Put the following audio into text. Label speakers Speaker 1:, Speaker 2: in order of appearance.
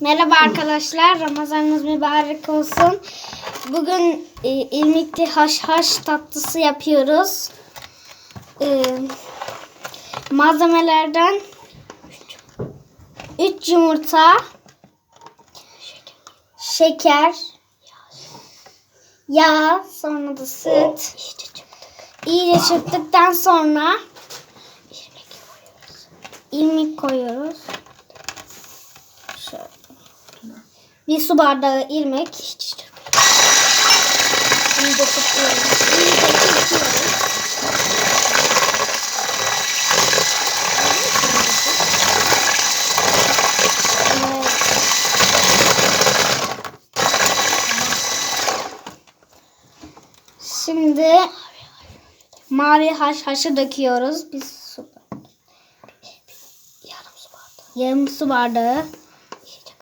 Speaker 1: Merhaba arkadaşlar. Ramazanınız mübarek olsun. Bugün e, ilmikli haşhaş tatlısı yapıyoruz. E, malzemelerden 3 yumurta, şeker, yağ, sonra da süt. İyice çırptıktan sonra ilmik koyuyoruz. Bir su bardağı. İyice tutuyoruz. Evet. Şimdi mavi haşhaşı döküyoruz. Biz su yarım su bardağı. Yarım su bardağı.